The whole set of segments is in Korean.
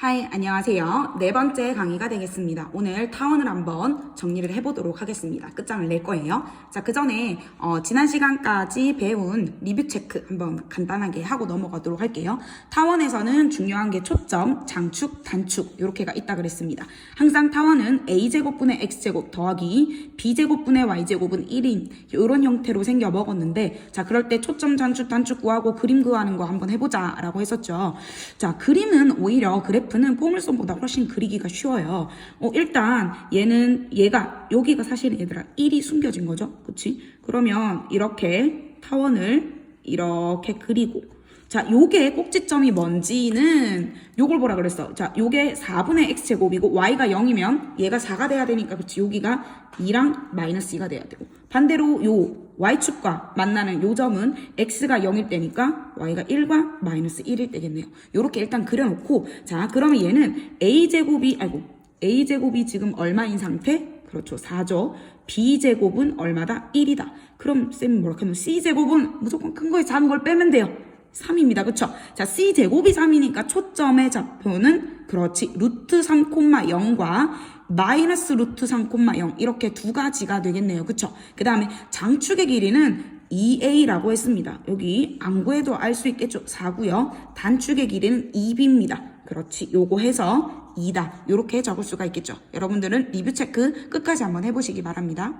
하이, 안녕하세요. 네 번째 강의가 되겠습니다. 오늘 타원을 한번 정리를 해보도록 하겠습니다. 끝장을 낼 거예요. 자, 그 전에, 어, 지난 시간까지 배운 리뷰 체크 한번 간단하게 하고 넘어가도록 할게요. 타원에서는 중요한 게 초점, 장축, 단축, 이렇게가 있다 그랬습니다. 항상 타원은 a제곱분의 x제곱 더하기 b제곱분의 y제곱은 1인, 이런 형태로 생겨 먹었는데, 자, 그럴 때 초점, 장축, 단축 구하고 그림 그하는 거 한번 해보자 라고 했었죠. 자, 그림은 오히려 그래프 는 포물선보다 훨씬 그리기가 쉬워요. 어, 일단 얘는 얘가 여기가 사실 얘들아 1이 숨겨진 거죠. 그치? 그러면 이렇게 타원을 이렇게 그리고 자, 요게 꼭지점이 뭔지는 요걸 보라 그랬어. 자, 요게 4분의 x제곱이고 y가 0이면 얘가 4가 돼야 되니까 그치? 여기가 2랑 마이너스 2가 돼야 되고 반대로 요 y축과 만나는 요 점은 x가 0일 때니까 y가 1과 마이너스 1일 때겠네요. 요렇게 일단 그려놓고 자, 그러면 얘는 a제곱이 아이고 a제곱이 지금 얼마인 상태? 그렇죠. 4죠. b제곱은 얼마다? 1이다. 그럼 쌤 뭐라 하면 c제곱은 무조건 큰 거에 작은 걸 빼면 돼요. 3입니다. 그쵸? 자, c제곱이 3이니까 초점의 좌표는 그렇지. 루트 3,0과 마이너스 루트 3,0 이렇게 두 가지가 되겠네요. 그쵸? 그 다음에 장축의 길이는 2a라고 했습니다. 여기 안 구해도 알 수 있겠죠? 4고요. 단축의 길이는 2b입니다. 그렇지. 요거 해서 2다. 요렇게 적을 수가 있겠죠. 여러분들은 리뷰 체크 끝까지 한번 해보시기 바랍니다.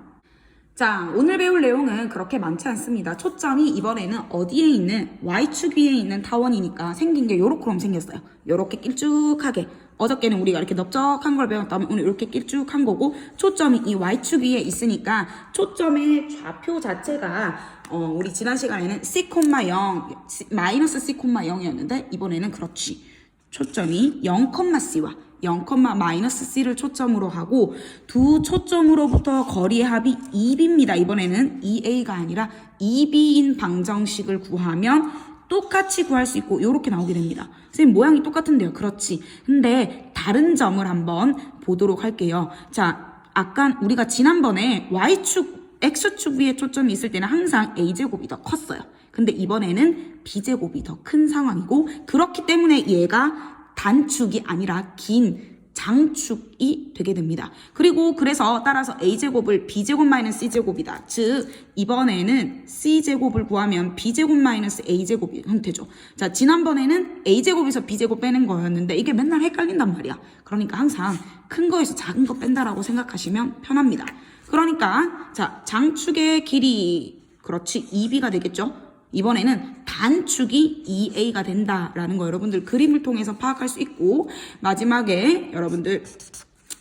자, 오늘 배울 내용은 그렇게 많지 않습니다. 초점이 이번에는 어디에 있는 Y축 위에 있는 타원이니까 생긴 게 요렇게럼 생겼어요. 요렇게 길쭉하게. 어저께는 우리가 이렇게 넓적한 걸 배웠다면 오늘 이렇게 길쭉한 거고 초점이 이 Y축 위에 있으니까 초점의 좌표 자체가 어, 우리 지난 시간에는 C, 0 마이너스 C, 0이었는데 이번에는 그렇지. 초점이 0,C와 0, 마이너스 C를 초점으로 하고 두 초점으로부터 거리의 합이 2B입니다. 이번에는 2A가 아니라 2B인 방정식을 구하면 똑같이 구할 수 있고 이렇게 나오게 됩니다. 선생님 모양이 똑같은데요. 그렇지. 근데 다른 점을 한번 보도록 할게요. 자, 아까 우리가 지난번에 Y축, X축 위에 초점이 있을 때는 항상 A제곱이 더 컸어요. 근데 이번에는 B제곱이 더 큰 상황이고 그렇기 때문에 얘가 단축이 아니라 긴 장축이 되게 됩니다. 그리고 그래서 따라서 a제곱을 b제곱 마이너스 c제곱이다. 즉 이번에는 c제곱을 구하면 b제곱 마이너스 a제곱이 형태죠. 자 지난번에는 a제곱에서 b제곱 빼는 거였는데 이게 맨날 헷갈린단 말이야. 그러니까 항상 큰 거에서 작은 거 뺀다라고 생각하시면 편합니다. 그러니까 자 장축의 길이 그렇지 2b가 되겠죠. 이번에는 단축이 2a가 된다라는 거 여러분들 그림을 통해서 파악할 수 있고 마지막에 여러분들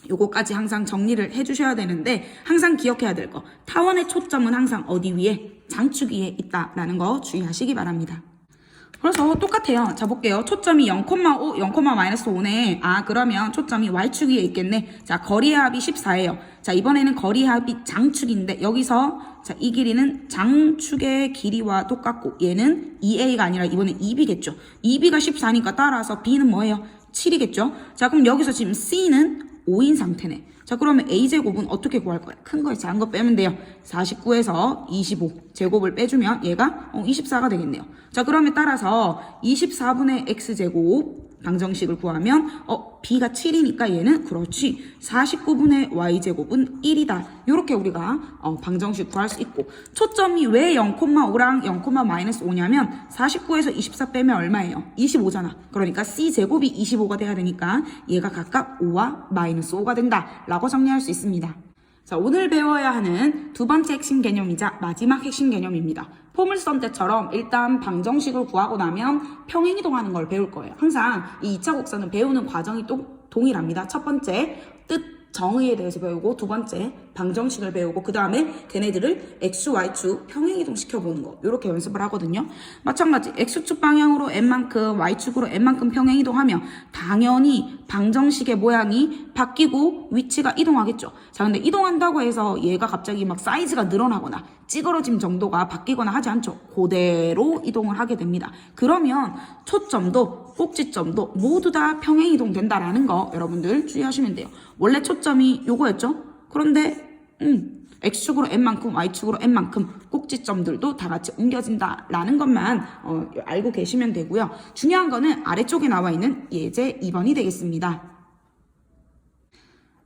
요거까지 항상 정리를 해주셔야 되는데 항상 기억해야 될 거 타원의 초점은 항상 어디 위에 장축 위에 있다라는 거 주의하시기 바랍니다. 그래서 똑같아요. 자 볼게요. 초점이 0,5, 0, 마이너스 5네. 아 그러면 초점이 y축 위에 있겠네. 자 거리의 합이 14예요. 자 이번에는 거리의 합이 장축인데 여기서 자 이 길이는 장축의 길이와 똑같고 얘는 2a가 아니라 이번엔 2b겠죠. 2b가 14니까 따라서 b는 뭐예요? 7이겠죠. 자 그럼 여기서 지금 c는 5인 상태네. 자 그러면 a제곱은 어떻게 구할 거야? 큰 거에 작은 거 빼면 돼요. 49에서 25 제곱을 빼주면 얘가 어, 24가 되겠네요. 자 그러면 따라서 24분의 x제곱 방정식을 구하면 어 b가 7이니까 얘는 그렇지 49분의 y제곱은 1이다. 이렇게 우리가 어, 방정식 구할 수 있고 초점이 왜 0,5랑 0, 마이너스 5냐면 49에서 24 빼면 얼마예요? 25잖아. 그러니까 c제곱이 25가 돼야 되니까 얘가 각각 5와 마이너스 5가 된다. 라고 정리할 수 있습니다. 자, 오늘 배워야 하는 두 번째 핵심 개념이자 마지막 핵심 개념입니다. 포물선 때처럼 일단 방정식을 구하고 나면 평행이동하는 걸 배울 거예요. 항상 이 2차 곡선은 배우는 과정이 또 동일합니다. 첫 번째, 뜻 정의에 대해서 배우고 두 번째 방정식을 배우고 그 다음에 걔네들을 x, y축 평행이동 시켜보는 거 이렇게 연습을 하거든요. 마찬가지 x축 방향으로 n만큼 y축으로 n만큼 평행이동하면 당연히 방정식의 모양이 바뀌고 위치가 이동하겠죠. 자 근데 이동한다고 해서 얘가 갑자기 막 사이즈가 늘어나거나 찌그러짐 정도가 바뀌거나 하지 않죠. 그대로 이동을 하게 됩니다. 그러면 초점도 꼭지점도 모두 다 평행이동 된다라는 거 여러분들 주의하시면 돼요. 원래 초점이 요거였죠? 그런데 음, x축으로 n만큼 y축으로 n만큼 꼭지점들도 다 같이 옮겨진다라는 것만 어, 알고 계시면 되고요. 중요한 거는 아래쪽에 나와 있는 예제 2번이 되겠습니다.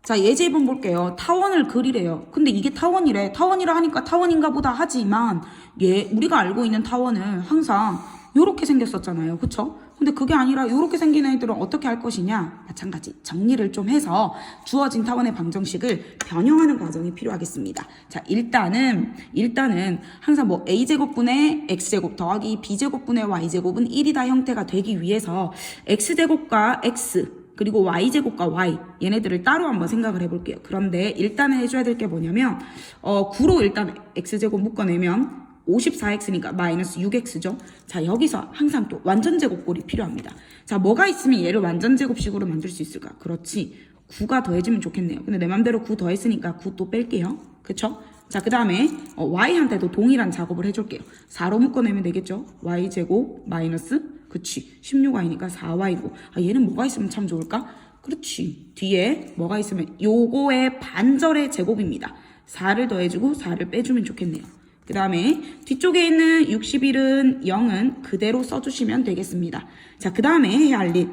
자, 예제 1번 볼게요. 타원을 그리래요. 근데 이게 타원이래. 타원이라 하니까 타원인가 보다 하지만, 예, 우리가 알고 있는 타원은 항상 요렇게 생겼었잖아요. 그쵸? 근데 그게 아니라 요렇게 생긴 애들은 어떻게 할 것이냐? 마찬가지. 정리를 좀 해서 주어진 타원의 방정식을 변형하는 과정이 필요하겠습니다. 자, 일단은, 일단은 항상 뭐 a제곱분의 x제곱 더하기 b제곱분의 y제곱은 1이다 형태가 되기 위해서 x제곱과 x, 그리고 y제곱과 y 얘네들을 따로 한번 생각을 해볼게요. 그런데 일단은 해줘야 될 게 뭐냐면 어 9로 일단 x제곱 묶어내면 54x니까 마이너스 6x죠. 자 여기서 항상 또 완전 제곱꼴이 필요합니다. 자 뭐가 있으면 얘를 완전 제곱식으로 만들 수 있을까? 그렇지. 9가 더해지면 좋겠네요. 근데 내 맘대로 9 더했으니까 9 또 뺄게요. 그쵸? 자, 그 다음에 어, y한테도 동일한 작업을 해줄게요. 4로 묶어내면 되겠죠? y제곱 마이너스 그치 16y니까 4y고 아 얘는 뭐가 있으면 참 좋을까? 그렇지 뒤에 뭐가 있으면 요거의 반절의 제곱입니다 4를 더해주고 4를 빼주면 좋겠네요 그 다음에 뒤쪽에 있는 61은 0은 그대로 써주시면 되겠습니다 자 그 다음에 해야 할 일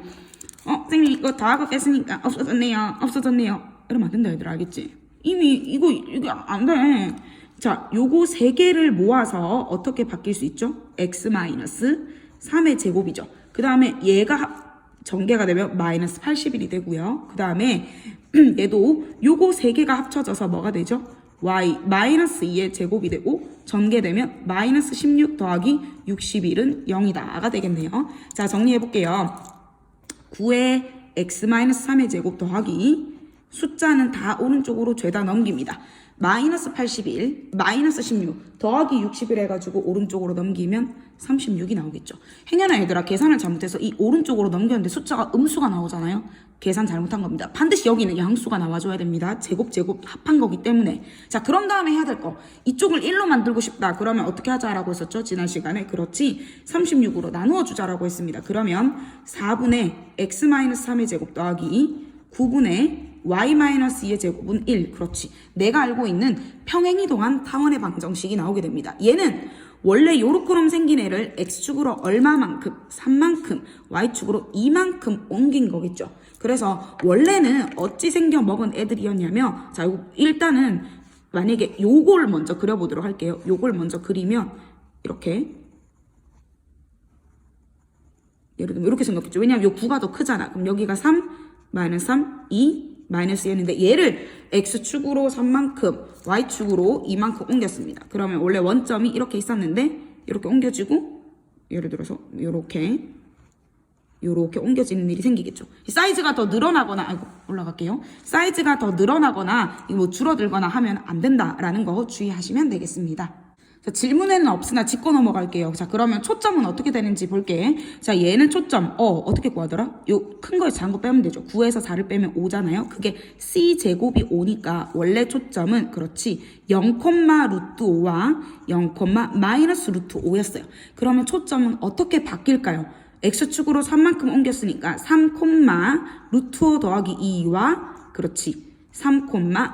어, 선생님 이거 더하고 뺐으니까 없어졌네요. 없어졌네요. 이러면 안 된다 얘들아 알겠지? 이미 이거 이게 안 돼. 자, 요거 세 개를 모아서 어떻게 바뀔 수 있죠? x 마이너스 3의 제곱이죠. 그 다음에 얘가 합- 전개가 되면 마이너스 81이 되고요. 그 다음에 얘도 요거 세 개가 합쳐져서 뭐가 되죠? y 마이너스 2의 제곱이 되고 전개되면 마이너스 16 더하기 61은 0이다가 되겠네요. 자, 정리해 볼게요. 9의 x-3의 제곱 더하기 숫자는 다 오른쪽으로 죄다 넘깁니다. 마이너스 81, 마이너스 16 더하기 60을 해가지고 오른쪽으로 넘기면 36이 나오겠죠. 행여나 얘들아 계산을 잘못해서 이 오른쪽으로 넘겼는데 숫자가 음수가 나오잖아요. 계산 잘못한 겁니다. 반드시 여기는 양수가 나와줘야 됩니다. 제곱 제곱 합한 거기 때문에 자 그런 다음에 해야 될 거 이쪽을 1로 만들고 싶다. 그러면 어떻게 하자라고 했었죠? 지난 시간에 그렇지 36으로 나누어 주자라고 했습니다. 그러면 4분의 x-3의 제곱 더하기 9분의 y-2의 제곱은 1. 그렇지. 내가 알고 있는 평행이동한 타원의 방정식이 나오게 됩니다. 얘는 원래 요렇게럼 생긴 애를 x축으로 얼마만큼, 3만큼, y축으로 2만큼 옮긴 거겠죠. 그래서 원래는 어찌 생겨 먹은 애들이었냐면 자, 요- 일단은 만약에 요걸 먼저 그려보도록 할게요. 요걸 먼저 그리면 이렇게 예를 들면 이렇게 생각했죠. 왜냐하면 요 9가 더 크잖아. 그럼 여기가 3, 마이너스 3, 2, 마이너스 2였는데 얘를 x축으로 3만큼, y축으로 2만큼 옮겼습니다. 그러면 원래 원점이 이렇게 있었는데 이렇게 옮겨지고 예를 들어서 이렇게 요렇게 옮겨지는 일이 생기겠죠. 이 사이즈가 더 늘어나거나, 아이고, 올라갈게요. 사이즈가 더 늘어나거나, 뭐 줄어들거나 하면 안 된다라는 거 주의하시면 되겠습니다. 자, 질문에는 없으나 짚고 넘어갈게요. 자, 그러면 초점은 어떻게 되는지 볼게. 자, 얘는 초점, 어, 어떻게 구하더라? 요 큰 거에서 작은 거 빼면 되죠. 9에서 4를 빼면 5잖아요. 그게 C제곱이 5니까 원래 초점은 그렇지 0, 루트 5와 0, 마이너스 루트 5였어요. 그러면 초점은 어떻게 바뀔까요? X축으로 3만큼 옮겼으니까 3, 루트 5 더하기 2와 그렇지 3,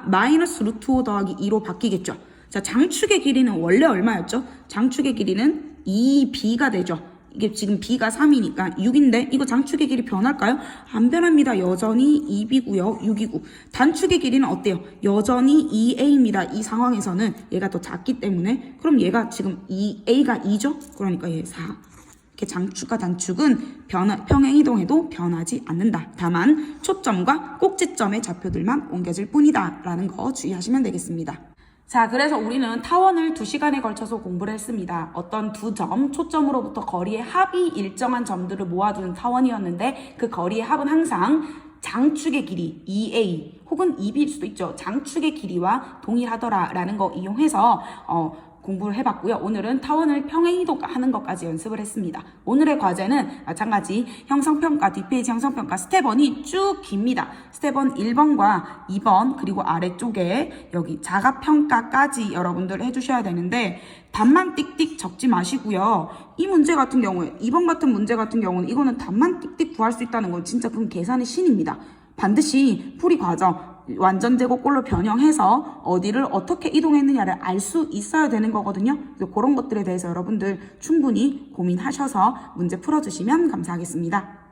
마이너스 루트 5 더하기 2로 바뀌겠죠. 자, 장축의 길이는 원래 얼마였죠? 장축의 길이는 2b가 되죠. 이게 지금 b가 3이니까 6인데 이거 장축의 길이 변할까요? 안 변합니다. 여전히 2b고요. 6이고. 단축의 길이는 어때요? 여전히 2a입니다. 이 상황에서는 얘가 더 작기 때문에 그럼 얘가 지금 2a가 2죠? 그러니까 얘 4. 이렇게 장축과 단축은 변화, 평행이동해도 변하지 않는다. 다만 초점과 꼭지점의 좌표들만 옮겨질 뿐이다. 라는 거 주의하시면 되겠습니다. 자, 그래서 우리는 타원을 두 시간에 걸쳐서 공부를 했습니다. 어떤 두 점, 초점으로부터 거리의 합이 일정한 점들을 모아주는 타원이었는데 그 거리의 합은 항상 장축의 길이 2a 혹은 2b일 수도 있죠. 장축의 길이와 동일하더라라는 거 이용해서 어, 공부를 해봤고요. 오늘은 타원을 평행이동 하는 것까지 연습을 했습니다. 오늘의 과제는 마찬가지 형성평가, 뒷페이지 형성평가 스텝 1이 쭉 깁니다. 스텝 1 1번과 2번 그리고 아래쪽에 여기 자가평가까지 여러분들 해주셔야 되는데 답만 띡띡 적지 마시고요. 이 문제 같은 경우에 2번 같은 문제 같은 경우는 이거는 답만 띡띡 구할 수 있다는 건 진짜 그건 계산의 신입니다. 반드시 풀이 과정 완전 제곱꼴로 변형해서 어디를 어떻게 이동했느냐를 알 수 있어야 되는 거거든요. 그래서 그런 것들에 대해서 여러분들 충분히 고민하셔서 문제 풀어주시면 감사하겠습니다.